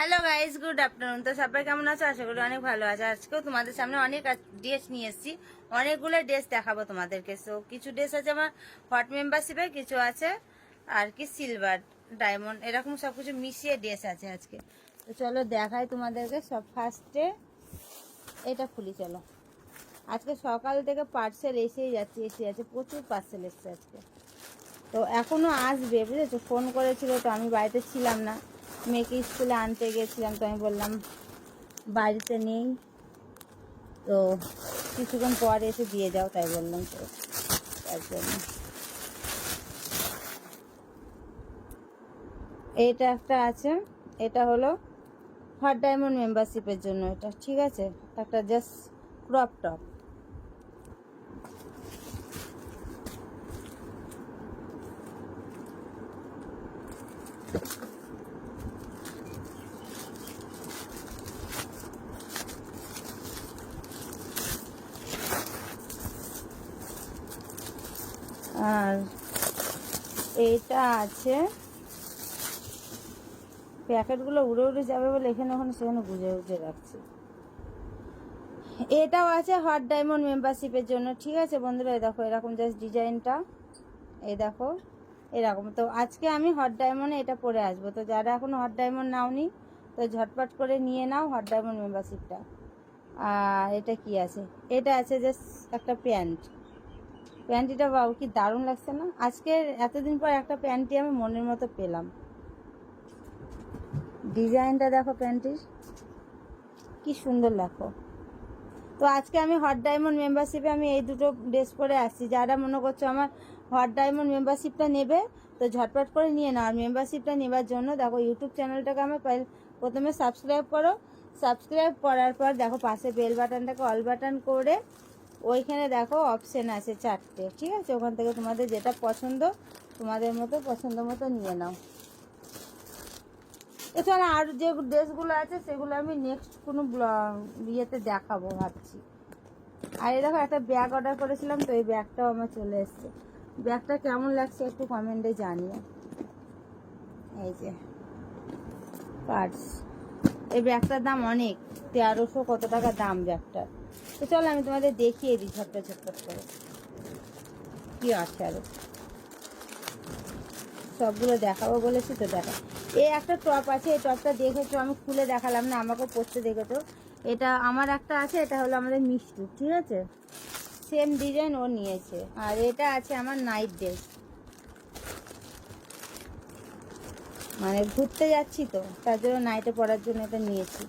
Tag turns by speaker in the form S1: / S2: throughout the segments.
S1: Hello guys good afternoon তো সবাই কেমন আছো? আশা করি অনেক ভালো আছে। আজকেও তোমাদের সামনে অনেক ড্রেস নিয়ে এসেছি। অনেকগুলো ড্রেস দেখাবো তোমাদেরকে। সো কিছু ড্রেস আছে আমার হট মেম্বারশিপে কিছু আছে আর কি সিলভার ডায়মন্ড এরকম সব কিছু মিশিয়ে ড্রেস আছে আজকে। তো চলো দেখাই তোমাদেরকে। সব ফার্স্টে এটা খুলি, চলো। আজকে সকাল থেকে পার্সেল এসেই যাচ্ছে, এসে যাচ্ছে। প্রচুর পার্সেল এসছে আজকে। তো এখনও আসবে, বুঝেছ? ফোন করেছিল তো আমি বাড়িতে ছিলাম না। মেয়েকে স্কুলে আনতে গেছিলাম তো আমি বললাম, বাড়িতে নেই, তো কিছুক্ষণ পর এসে দিয়ে যাও, তাই বললাম তো। তার জন্য। এটা একটা আছে, এটা হলো হট ডায়মন্ড মেম্বারশিপের জন্য এটা, ঠিক আছে? একটা জাস্ট ক্রপ টপ আর এইটা আছে। প্যাকেটগুলো উড়ে উড়ে যাবে বলে এখানে ওখানে সেখানে গুজে গুজে রাখছি। এটাও আছে হট ডায়মন্ড মেম্বারশিপের জন্য, ঠিক আছে বন্ধুরা? দেখো, এরকম জাস্ট ডিজাইনটা এই দেখো, এরকম। তো আজকে আমি হট ডায়মন্ডে এটা পরে আসব। তো যারা এখনও হট ডায়মন্ড নাওনি, তো ঝটপট করে নিয়ে নাও হট ডায়মন্ড মেম্বারশিপটা আর এটা কি আছে? এটা আছে জাস্ট একটা প্যান্ট। প্যান্টিটা বাবু, কি দারুণ লাগছে না? আজকে এতদিন পর একটা প্যান্টি আমি মনের মতো পেলাম। ডিজাইনটা দেখো প্যান্টির। কি সুন্দর লাগো তো আজকে আমি হট ডায়মন্ড মেম্বারশিপে আমি এই দুটো ড্রেস পরে আসছি। যারা মনে করছ আমার হট ডায়মন্ড মেম্বারশিপটা নেবে, তো ঝটপট করে নিয়ে নাও। আর মেম্বারশিপটা নেবার জন্য দেখো ইউটিউব চ্যানেলটাকে আমার প্রথমে সাবস্ক্রাইব করো। সাবস্ক্রাইব করার পর দেখো পাশে বেল বাটনটাকে অল বাটন করে ওইখানে দেখো অপশান আছে চারটে, ঠিক আছে? ওখান থেকে তোমাদের যেটা পছন্দ, তোমাদের মতো পছন্দ মতো নিয়ে নাও। এছাড়া আর যে ড্রেসগুলো আছে, সেগুলো আমি নেক্সট কোনো ইয়েতে দেখাবো ভাবছি। আর এই দেখো একটা ব্যাগ অর্ডার করেছিলাম, তো এই ব্যাগটাও আমার চলে এসছে। ব্যাগটা কেমন লাগছে একটু কমেন্টে জানিও। এই যে পার্স এই ব্যাগটার দাম অনেক, তেরোশো কত টাকা দাম ব্যাগটার তো চলো আমি তোমাদের দেখিয়ে দিই ঝটপট ঝটপট করে। কি আছে আরও? সবগুলো দেখাবো বলেছি তো দেখা। এই একটা টপ আছে, এই টপটা দেখেছ? আমি খুলে দেখালাম না আমাকে পরতে দেখেছ। এটা আমার একটা আছে, এটা হলো আমাদের মিষ্টি, ঠিক আছে? সেম ডিজাইন ও নিয়েছে। আর এটা আছে আমার নাইট ড্রেস মানে ঘুরতে যাচ্ছি তো, তার জন্য নাইটে পরার জন্য এটা নিয়েছি।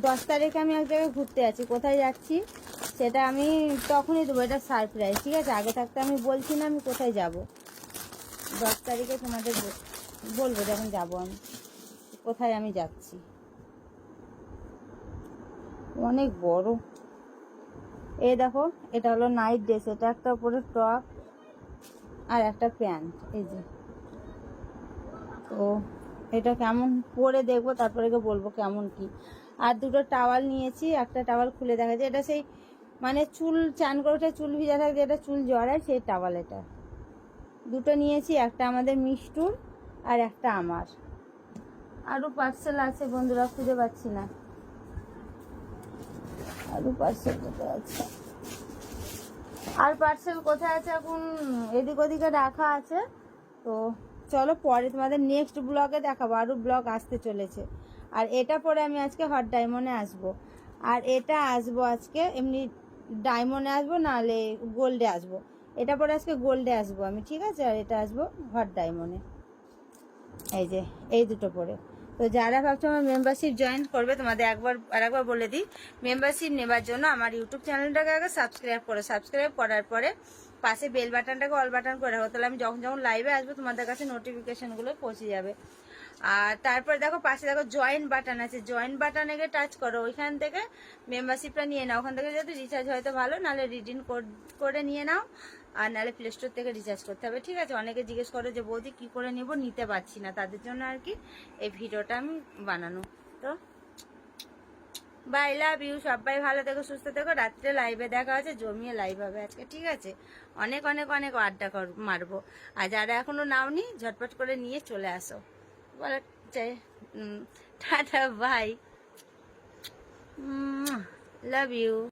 S1: দশ তারিখে আমি এক জায়গায় ঘুরতে যাচ্ছি। কোথায় যাচ্ছি? সেটা আমি তখনই দেবো। এটা সারপ্রাইজ ঠিক আছে? আগে থাকতে আমি বলছি না আমি কোথায় যাব। দশ তারিখে তোমাদের বলব যখন যাব আমি। কোথায় আমি যাচ্ছি? অনেক বড়। এই দেখো, এটা হলো নাইট ড্রেস এটা একটা উপরে টপ আর একটা প্যান্ট। এই যে। তো এটা কেমন পরে দেখব, তারপরে বলব কেমন কি। আর দুটো টাওয়াল নিয়েছি, একটা টাওয়াল খুলে দেখা যায়। এটা সেই মানে চুল চান করে উঠে চুল ভিজা থাকে, যেটা চুল জড়ায়, সেই টাওয়াল এটা। দুটো নিয়েছি, একটা আমাদের মিষ্টুর আর একটা আমার। আরও পার্সেল আছে বন্ধুরা, খুঁজে পাচ্ছি না। আরও পার্সেল কোথায় আছে? আর পার্সেল কোথায় আছে এখন? এদিক ওদিকে রাখা আছে। তো চলো পরে তোমাদের নেক্সট ব্লগে দেখাবো। আরও ব্লগ আসতে চলেছে। আর এটা পরে আমি আজকে হট ডায়মন্ডে আসব। আর এটা আসব আজকে, এমনি ডায়মন্ডে আসব, নাহলে গোল্ডে আসব। এটা পরে আজকে গোল্ডে আসব আমি, ঠিক আছে? আর এটা আসব হট ডায়মন্ডে এই যে, এই দুটো পরে। তো যারা ভাবছ আমার মেম্বারশিপ জয়েন করবে, তোমাদের একবার আর একবার বলে দিই মেম্বারশিপ নেবার জন্য আমার ইউটিউব চ্যানেলটাকে আগে সাবস্ক্রাইব করো। সাবস্ক্রাইব করার পরে পাশে বেল বাটনটাকে অল বাটন করে রাখো। তাহলে আমি যখন যখন লাইভে আসব, তোমাদের কাছে নোটিফিকেশনগুলো পৌঁছে যাবে। আর তারপর দেখো, পাশে দেখো জয়েন্ট বাটন আছে। জয়েন্ট বাটনে গিয়ে টাচ করো। ওইখান থেকে মেম্বারশিপটা নিয়ে নাও। ওখান থেকে যদি রিচার্জ হয়তো ভালো, নাহলে রিডিম করে নিয়ে নাও। আর নাহলে প্লে স্টোর থেকে রিচার্জ করতে হবে। ঠিক আছে? অনেকে জিজ্ঞেস করে যে, বৌদি কি করে নেব? নিতে পারছি না। তাদের জন্য আর কি এই ভিডিওটা আমি বানানো। তো বাই লাভ ইউ সবাই ভালো থেকো, সুস্থ থেকো। রাত্রে লাইভে দেখা হচ্ছে, জমিয়ে লাইভ হবে আজকে, ঠিক আছে? অনেক অনেক অনেক আড্ডা কর, মারবো। আর যারা এখনও নাওনি, ঝটপট করে নিয়ে চলে আসো। বলে চাই টাটা বাই লাভ ইউ